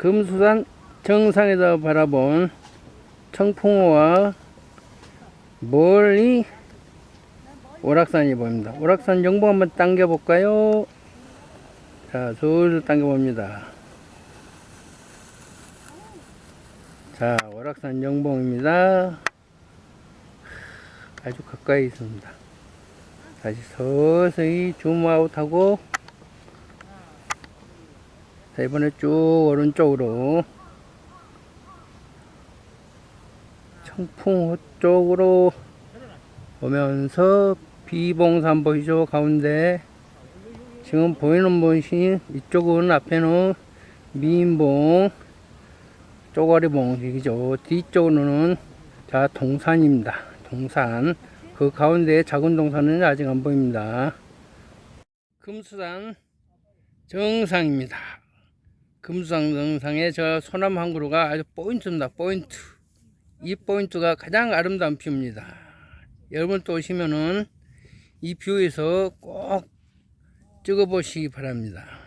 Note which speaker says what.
Speaker 1: 금수산 정상에서 바라본 청풍호와 멀리 오락산이 보입니다. 오락산 정보 한번 당겨볼까요? 자, 슬슬 당겨봅니다. 자, 오락산 영봉입니다. 아주 가까이 있습니다. 다시 서서히 줌아웃하고 자, 이번에 쭉 오른쪽으로. 청풍호 쪽으로 오면서 비봉산 보이죠 가운데. 지금 보이는 분이 이쪽은 앞에는 미인봉 쪼가리봉이죠. 뒤쪽으로는 자 동산입니다. 동산. 그 가운데 작은 동산은 아직 안 보입니다. 금수산 정상입니다 금수산 정상에 저 소나무 한 그루가 아주 포인트입니다. 포인트. 이 포인트가 가장 아름다운 뷰입니다. 여러분 또 오시면은 이 뷰에서 꼭 찍어 보시기 바랍니다